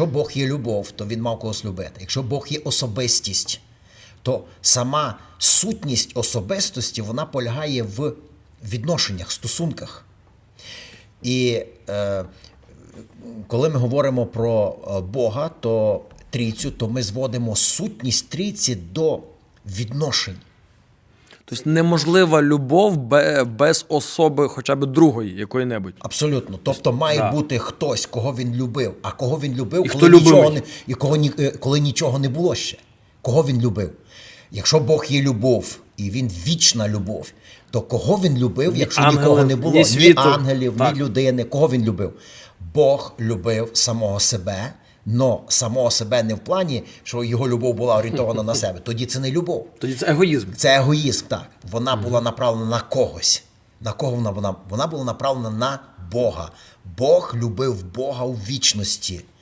якщо Бог є любов, то він мав когось любити. Якщо Бог є особистість, то сама сутність особистості вона полягає в відношеннях, стосунках. І е, коли ми говоримо про е, Бога, то трійцю, то ми зводимо сутність трійці до відношень. Тобто неможлива любов без особи хоча б другої, якої-небудь. Абсолютно. Тобто має Да. бути хтось, кого він любив, а кого він любив, І коли хто нічого не і кого ні, е, коли нічого не було ще. Кого він любив? Якщо Бог є любов і він вічна любов, то кого він любив, якщо ангелів, нікого не було? ні світу. ангелів, Так. ні людини. Кого він любив? Бог любив самого себе, но самого себе не в плані, що його любов була орієнтована на себе. Тоді це не любов. Тоді це егоїзм. Це егоїзм, так. Вона була направлена на когось. На кого вона була? Вона була направлена на Бога. Бог любив Бога у вічності.